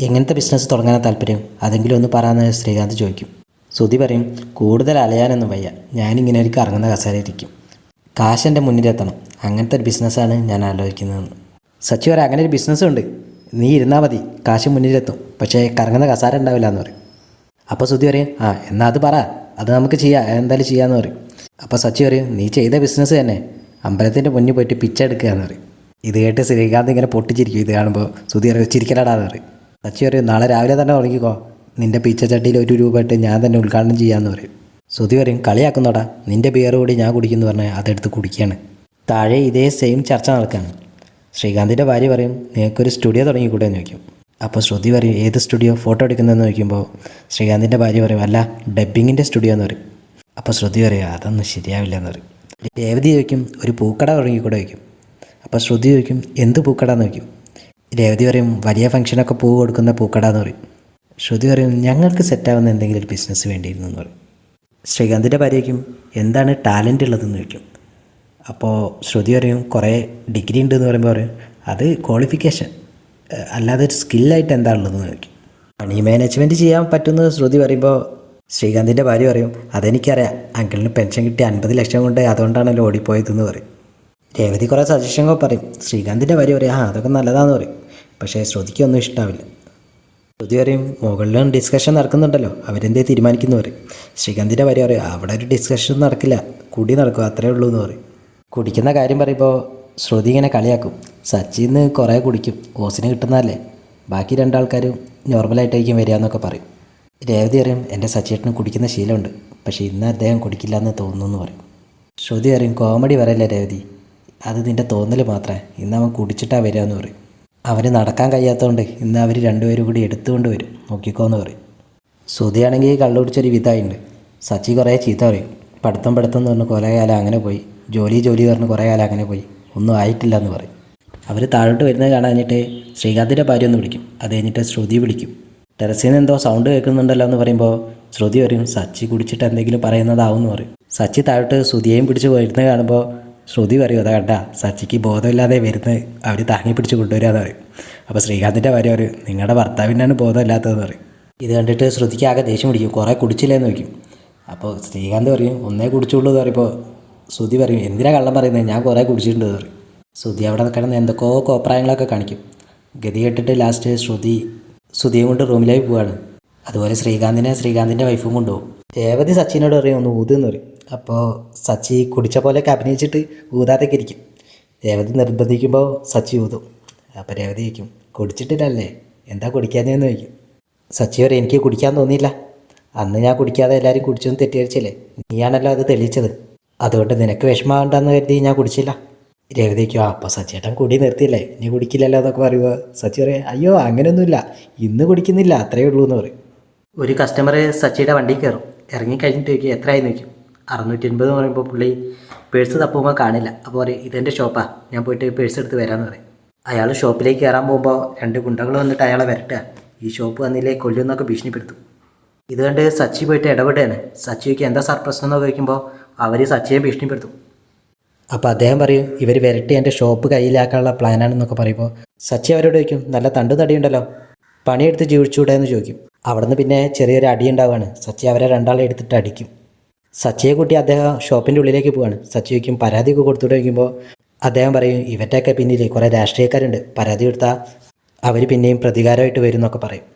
എങ്ങനത്തെ ബിസിനസ് തുടങ്ങാനാണ് താല്പര്യം? അതെങ്കിലും ഒന്ന് പറയാമെന്ന് ശ്രീകാന്ത് ചോദിക്കും. ശ്രുതി പറയും കൂടുതൽ അലയാനൊന്നും വയ്യ. ഞാനിങ്ങനെ ഒരു കറങ്ങുന്ന കസേരയിരിക്കും കാശ് മുന്നിലെത്തണം. അങ്ങനത്തെ ഒരു ബിസിനസ്സാണ് ഞാൻ ആലോചിക്കുന്നതെന്ന്. സച്ചി പറയാം അങ്ങനെ ഒരു ബിസിനസ് ഉണ്ട്. നീ ഇരുന്നാൽ മതി. കാശ് മുന്നിലെത്തും. പക്ഷേ കറങ്ങുന്ന കസാര ഉണ്ടാവില്ല എന്ന് പറയും. അപ്പോൾ ശ്രുതി പറയും ആ എന്നാൽ അത് പറ. അത് നമുക്ക് ചെയ്യാം. എന്തായാലും ചെയ്യാമെന്ന് പറയും. അപ്പോൾ സച്ചി പറയും നീ ചെയ്ത ബിസിനസ് തന്നെ. അമ്പലത്തിന്റെ മുന്നിൽ പോയിട്ട് പിച്ചെടുക്കുക എന്ന് പറയും. ഇത് കേട്ട് ശ്രീകാന്ത് ഇങ്ങനെ പൊട്ടിച്ചിരിക്കും ഇത് കാണുമ്പോൾ ശ്രുതി പറയും ചിരിക്കലടാന്ന് പറയും. സച്ചി പറയും നാളെ രാവിലെ തന്നെ തുടങ്ങിക്കോ നിന്റെ പിച്ചച്ചട്ടിയിൽ ഒരു രൂപ ഇട്ട് ഞാൻ തന്നെ ഉദ്ഘാടനം ചെയ്യാമെന്ന് പറയും. ശ്രുതി പറയും കളിയാക്കുന്നോടാ. നിന്റെ ബിയർ കൂടി ഞാൻ കുടിക്കുന്നു പറഞ്ഞാൽ അതെടുത്ത് കുടിക്കുകയാണ്. താഴെ ഇതേ സെയിം ചർച്ച നടക്കുകയാണ്. ശ്രീകാന്തിന്റെ ഭാര്യ പറയും നിനക്കൊരു സ്റ്റുഡിയോ തുടങ്ങിക്കൂടെ എന്ന് ചോദിക്കും. അപ്പോൾ ശ്രുതി പറയും ഏത് സ്റ്റുഡിയോ ഫോട്ടോ എടുക്കുന്നതെന്ന് ചോദിക്കുമ്പോൾ ശ്രീകാന്തിന്റെ ഭാര്യ പറയും അല്ല ഡബ്ബിങ്ങിന്റെ സ്റ്റുഡിയോ എന്ന് പറയും. അപ്പോൾ ശ്രുതി പറയും അതൊന്നും ശരിയാവില്ല എന്ന് പറയും. രേവതി ചോദിക്കും ഒരു പൂക്കട തുടങ്ങിക്കൂടെ? ചോദിക്കും. അപ്പോൾ ശ്രുതി ചോദിക്കും എന്ത് പൂക്കട? എന്ന് ചോദിക്കും. രേവതി പറയും വലിയ ഫംഗ്ഷനൊക്കെ പൂ കൊടുക്കുന്ന പൂക്കട എന്ന് പറയും. ശ്രുതി പറയും ഞങ്ങൾക്ക് സെറ്റാവുന്ന എന്തെങ്കിലും ഒരു ബിസിനസ് വേണ്ടിയിരുന്നു എന്ന് പറയും. ശ്രീകാന്തിന്റെ ഭാര്യയ്ക്കും എന്താണ് ടാലന്റ് ഉള്ളതെന്ന് ചോദിക്കും. അപ്പോൾ ശ്രുതി പറയും കുറേ ഡിഗ്രി ഉണ്ട് എന്ന് പറയുമ്പോൾ പറയും അത് ക്വാളിഫിക്കേഷൻ അല്ലാതെ ഒരു സ്കില്ലായിട്ട് എന്താ ഉള്ളതെന്ന് ചോദിക്കും. മണി മാനേജ്മെന്റ് ചെയ്യാൻ പറ്റുമെന്ന് ശ്രുതി പറയുമ്പോൾ ശ്രീകാന്തിന്റെ ഭാര്യ പറയും അതെനിക്കറിയാം അങ്കിളിന് പെൻഷൻ കിട്ടി അൻപത് ലക്ഷം കൊണ്ട് അതുകൊണ്ടാണല്ലോ ഓടിപ്പോയതെന്ന് പറയും. രേവതി കുറേ സജഷനൊക്കെ പറയും. ശ്രീകാന്തിന്റെ ഭാര്യ പറയും ആ അതൊക്കെ നല്ലതാണെന്ന് പറയും. പക്ഷേ ശ്രുതിക്കൊന്നും ഇഷ്ടാവില്ല. ശ്രുതി പറയും മുകളിലും ഡിസ്കഷൻ നടക്കുന്നുണ്ടല്ലോ. അവരെന്തേ തീരുമാനിക്കുന്നു പറയും. ശ്രീകാന്തിന്റെ ഭാര്യ പറയും അവിടെ ഒരു ഡിസ്കഷൻ നടക്കില്ല. കുടി നടക്കും. അത്രേ ഉള്ളൂ എന്ന് പറയും. കുടിക്കുന്ന കാര്യം പറയുമ്പോൾ ശ്രുതി ഇങ്ങനെ കളിയാക്കും. സച്ചിന്ന് കുറേ കുടിക്കും. ഓസിന് കിട്ടുന്നതല്ലേ. ബാക്കി രണ്ടാൾക്കാരും നോർമലായിട്ടായിരിക്കും വരിക എന്നൊക്കെ പറയും. രേവതി അറിയും എന്റെ സച്ചേട്ടന് കുടിക്കുന്ന ശീലമുണ്ട്. പക്ഷേ ഇന്ന് അദ്ദേഹം കുടിക്കില്ല എന്ന് തോന്നുന്നു എന്ന് പറയും. ശ്രുതി അറിയും കോമഡി പറയല്ലേ രേവതി. അത് നിന്റെ തോന്നൽ മാത്രമേ ഇന്ന് അവൻ കുടിച്ചിട്ടാണ് വരിക എന്ന് പറയും. അവന് നടക്കാൻ കഴിയാത്തതുകൊണ്ട് ഇന്ന് അവർ രണ്ടുപേരും കൂടി എടുത്തുകൊണ്ട് വരും. നോക്കിക്കോ എന്ന് പറയും. ശ്രുതിയാണെങ്കിൽ കള്ളു പിടിച്ചൊരു വിധായുണ്ട്. സച്ചി കുറേ ചീത്ത പറയും. പഠിത്തം പഠിത്തം എന്ന് പറഞ്ഞ് കുറേ കാലം അങ്ങനെ പോയി. ജോലി ജോലി പറഞ്ഞ് കുറേ കാലം അങ്ങനെ പോയി. ഒന്നും ആയിട്ടില്ല എന്ന് പറയും. അവർ താഴോട്ട് വരുന്നത് കാണാൻ കഴിഞ്ഞിട്ട് ശ്രീകാന്തിന്റെ ഭാര്യ ഒന്ന് വിളിക്കും. അത് കഴിഞ്ഞിട്ട് ശ്രുതി വിളിക്കും. ടെറസിൽ നിന്ന് എന്തോ സൗണ്ട് കേൾക്കുന്നുണ്ടല്ലോ എന്ന് പറയുമ്പോൾ ശ്രുതി പറയും സച്ചി കുടിച്ചിട്ട് എന്തെങ്കിലും പറയുന്നതാവും എന്ന് പറയും. സച്ചി താഴോട്ട് ശ്രുതിയെയും പിടിച്ച് വരുന്നത് കാണുമ്പോൾ ശ്രുതി പറയും അതാ കണ്ട സച്ചിക്ക് ബോധമില്ലാതെ വരുന്നത് അവർ താങ്ങി പിടിച്ച് കൊണ്ടുവരികയെന്ന് പറയും. അപ്പോൾ ശ്രീകാന്തിന്റെ ഭാര്യ പറയും നിങ്ങളുടെ ഭർത്താവിനാണ് ബോധമില്ലാത്തതെന്ന് പറയും. ഇത് കണ്ടിട്ട് ശ്രുതിക്ക് ആകെ ദേഷ്യം പിടിക്കും കുറേ കുടിച്ചില്ലേന്ന് വയ്ക്കും അപ്പോൾ ശ്രീകാന്ത് പറയും ഒന്നേ കുടിച്ചുള്ളൂ എന്ന് പറയുമ്പോൾ ശ്രുതി പറയും എന്തിനാ കള്ളം പറയുന്നത് ഞാൻ കുറേ കുടിച്ചിട്ടുണ്ട് പറയും. ശ്രുതി അവിടെ കിടന്ന് എന്തൊക്കെയോ കോപ്രായങ്ങളൊക്കെ കാണിക്കും. ഗതി കെട്ടിട്ട് ലാസ്റ്റ് ശ്രുതി ശ്രുതിയും കൊണ്ട് റൂമിലേക്ക് പോവാണ്. അതുപോലെ ശ്രീകാന്തിനെ ശ്രീകാന്തിന്റെ വൈഫും കൊണ്ടുപോകും. രേവതി സച്ചിനോട് പറയും ഒന്ന് ഊതെന്ന് പറയും. അപ്പോൾ സച്ചി കുടിച്ച പോലെയൊക്കെ അഭിനയിച്ചിട്ട് ഊതാതൊക്കെ ഇരിക്കും രേവതി നിർബന്ധിക്കുമ്പോൾ സച്ചി ഊതും. അപ്പോൾ രേവതി ചോദിക്കും കുടിച്ചിട്ടില്ലല്ലേ? എന്താ കുടിക്കാഞ്ഞെന്ന് ചോദിക്കും. സച്ചി വരെ എനിക്ക് കുടിക്കാൻ തോന്നിയില്ല. അന്ന് ഞാൻ കുടിക്കാതെ എല്ലാവരും കുടിച്ചെന്ന് തെറ്റിദ്ധരിച്ചില്ലേ? നീയാണല്ലോ അത് തെളിയിച്ചത്. അതുകൊണ്ട് നിനക്ക് വിഷമമുണ്ടെന്ന് കരുതി ഞാൻ കുടിച്ചില്ല. രേവതിക്കോ അപ്പോൾ സച്ചേട്ടൻ കുടി നിർത്തിയില്ലേ? നീ കുടിക്കില്ലല്ലോ എന്നൊക്കെ പറയുമ്പോൾ സച്ചി പറയാം അയ്യോ അങ്ങനെയൊന്നുമില്ല ഇന്ന് കുടിക്കുന്നില്ല. അത്രയേ ഉള്ളൂ എന്ന് പറയും. ഒരു കസ്റ്റമർ സച്ചിയുടെ വണ്ടി കയറും. ഇറങ്ങി കഴിഞ്ഞിട്ട് ചോദിക്കും എത്രയായി? നോക്കും അറുന്നൂറ്റി എൺപത് എന്ന് പറയുമ്പോൾ പുള്ളി പേഴ്സ് തപ്പുമ്പോൾ കാണില്ല. അപ്പോൾ പറയും ഇതെന്റെ ഷോപ്പാണ് ഞാൻ പോയിട്ട് പേഴ്സ് എടുത്ത് വരാമെന്ന് പറയും. അയാൾ ഷോപ്പിലേക്ക് കയറാൻ പോകുമ്പോൾ രണ്ട് ഗുണ്ടകൾ വന്നിട്ട് അയാളെ വരട്ടുക ഈ ഷോപ്പ് വന്നില്ലേ കൊല്ലുന്നൊക്കെ ഭീഷണിപ്പെടുത്തും. ഇത് കണ്ട് സച്ചി പോയിട്ട് ഇടപെടുകയാണ്. സച്ചിക്ക് എന്താ സാർ പ്രശ്നം എന്ന് ചോദിക്കുമ്പോൾ അവർ സച്ചിയെ ഭീഷണിപ്പെടുത്തും. അപ്പോൾ അദ്ദേഹം പറയും ഇവർ വരട്ടി എന്റെ ഷോപ്പ് കയ്യിലാക്കാനുള്ള പ്ലാനാണെന്നൊക്കെ പറയുമ്പോൾ സച്ചി അവരോട് ചോദിക്കും നല്ല തണ്ട് തടിയുണ്ടല്ലോ. പണിയെടുത്ത് ജീവിച്ചൂടെ? എന്ന് ചോദിക്കും. അവിടുന്ന് പിന്നെ ചെറിയൊരു അടി ഉണ്ടാവുകയാണ് സച്ചി അവരെ രണ്ടാളെ എടുത്തിട്ട് അടിക്കും. സച്ചിയെ കൂട്ടി അദ്ദേഹം ഷോപ്പിന്റെ ഉള്ളിലേക്ക് പോവാണ്. സച്ചി പരാതി പരാതിയൊക്കെ കൊടുത്തിട്ട് വയ്ക്കുമ്പോൾ അദ്ദേഹം പറയും ഇവറ്റൊക്കെ പിന്നിൽ കുറേ രാഷ്ട്രീയക്കാരുണ്ട് പരാതി കൊടുത്താൽ അവർ പിന്നെയും പ്രതികാരമായിട്ട് വരും എന്നൊക്കെ പറയും.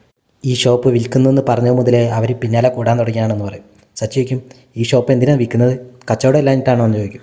ഈ ഷോപ്പ് വിൽക്കുന്നെന്ന് പറഞ്ഞ മുതലേ അവർ പിന്നാലെ കൂടാൻ തുടങ്ങിയാണെന്ന് പറയും. സച്ചി ചോദിക്കും ഈ ഷോപ്പ് എന്തിനാണ് വിൽക്കുന്നത്? കച്ചവടം ഇല്ലാഞ്ഞിട്ടാണോ? എന്ന് ചോദിക്കും.